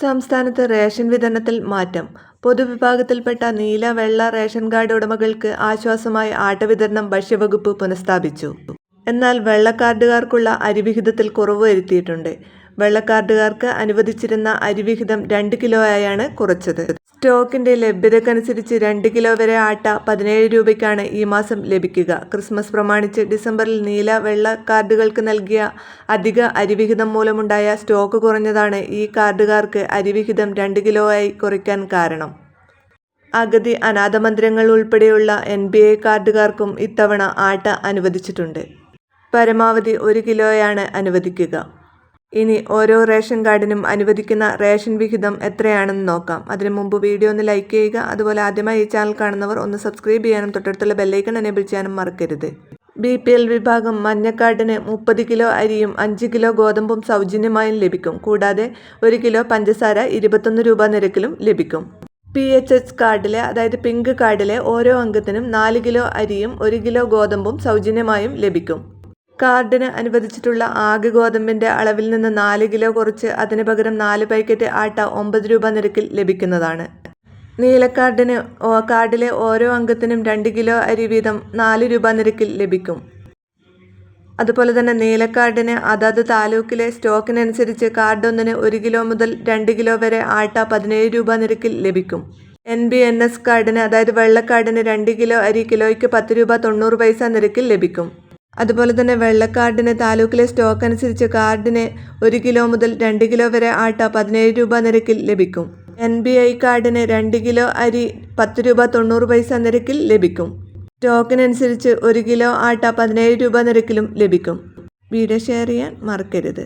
സംസ്ഥാനത്ത് റേഷൻ വിതരണത്തിൽ മാറ്റം. പൊതുവിഭാഗത്തിൽപ്പെട്ട നീല വെള്ള റേഷൻ കാർഡ് ഉടമകൾക്ക് ആശ്വാസമായി ആട്ടവിതരണം ഭക്ഷ്യവകുപ്പ് പുനഃസ്ഥാപിച്ചു. എന്നാൽ വെള്ളക്കാർഡുകാർക്കുള്ള അരിവിഹിതത്തിൽ കുറവ് വരുത്തിയിട്ടുണ്ട്. വെള്ളക്കാർഡുകാർക്ക് അനുവദിച്ചിരുന്ന അരിവിഹിതം രണ്ട് കിലോ ആയാണ് കുറച്ചത്. സ്റ്റോക്കിന്റെ ലഭ്യതക്കനുസരിച്ച് രണ്ട് കിലോ വരെ ആട്ട പതിനേഴ് രൂപയ്ക്കാണ് ഈ മാസം ലഭിക്കുക. ക്രിസ്മസ് പ്രമാണിച്ച് ഡിസംബറിൽ നീല വെള്ള കാർഡുകൾക്ക് നൽകിയ അധിക അരിവിഹിതം മൂലമുണ്ടായ സ്റ്റോക്ക് കുറഞ്ഞതാണ്. ഈ കാർഡുകാർക്ക് അരിവിഹിതം രണ്ട് കിലോ ആയി കുറയ്ക്കാൻ കാരണം. അഗതി അനാഥമന്ദിരങ്ങൾ ഉൾപ്പെടെയുള്ള എൻ ബി എ കാർഡുകാർക്കും ഇത്തവണ ആട്ട അനുവദിച്ചിട്ടുണ്ട്. പരമാവധി ഒരു കിലോയാണ് അനുവദിക്കുക. ഇനി ഓരോ റേഷൻ കാർഡിനും അനുവദിക്കുന്ന റേഷൻ വിഹിതം എത്രയാണെന്ന് നോക്കാം. അതിനു മുമ്പ് വീഡിയോ ഒന്ന് ലൈക്ക് ചെയ്യുക. അതുപോലെ ആദ്യമായി ഈ ചാനൽ കാണുന്നവർ ഒന്ന് സബ്സ്ക്രൈബ് ചെയ്യാനും തൊട്ടടുത്തുള്ള ബെല്ലൈക്കൺ എനേബിൾ ചെയ്യാനും മറക്കരുത്. ബി പി എൽ വിഭാഗം മഞ്ഞക്കാടിന് മുപ്പത് കിലോ അരിയും അഞ്ച് കിലോ ഗോതമ്പും സൗജന്യമായും ലഭിക്കും. കൂടാതെ ഒരു കിലോ പഞ്ചസാര ഇരുപത്തൊന്ന് രൂപ നിരക്കിലും ലഭിക്കും. പി എച്ച് എച്ച് കാർഡിലെ അതായത് പിങ്ക് കാർഡിലെ ഓരോ അംഗത്തിനും നാല് കിലോ അരിയും ഒരു കിലോ ഗോതമ്പും സൗജന്യമായും ലഭിക്കും. കാർഡിന് അനുവദിച്ചിട്ടുള്ള ആകെ ഗോതമ്പിന്റെ അളവിൽ നിന്ന് നാല് കിലോ കുറച്ച് അതിന് പകരം നാല് പാക്കറ്റ് ആട്ട ഒമ്പത് രൂപ നിരക്കിൽ ലഭിക്കുന്നതാണ്. നീലക്കാർഡിന് കാർഡിലെ ഓരോ അംഗത്തിനും രണ്ട് കിലോ അരി വീതം നാല് രൂപ നിരക്കിൽ ലഭിക്കും. അതുപോലെ തന്നെ നീലക്കാർഡിന് അതത് താലൂക്കിലെ സ്റ്റോക്കിനനുസരിച്ച് കാർഡൊന്നിന് ഒരു കിലോ മുതൽ രണ്ട് കിലോ വരെ ആട്ട പതിനേഴ് രൂപ നിരക്കിൽ ലഭിക്കും. എൻ ബി എൻ എസ് കാർഡിന് അതായത് വെള്ളക്കാർഡിന് രണ്ട് കിലോ അരി കിലോയ്ക്ക് പത്ത് രൂപ തൊണ്ണൂറ് പൈസ നിരക്കിൽ ലഭിക്കും. അതുപോലെ തന്നെ വെള്ളക്കാർഡിന് താലൂക്കിലെ സ്റ്റോക്ക് അനുസരിച്ച് കാർഡിന് ഒരു കിലോ മുതൽ രണ്ട് കിലോ വരെ ആട്ട പതിനേഴ് രൂപ നിരക്കിൽ ലഭിക്കും. എൻ ബി ഐ കാർഡിന് രണ്ട് കിലോ അരി പത്ത് രൂപ തൊണ്ണൂറ് പൈസ നിരക്കിൽ ലഭിക്കും. സ്റ്റോക്കിനനുസരിച്ച് ഒരു കിലോ ആട്ട പതിനേഴ് രൂപ നിരക്കിലും ലഭിക്കും. വീഡിയോ ഷെയർ ചെയ്യാൻ മറക്കരുത്.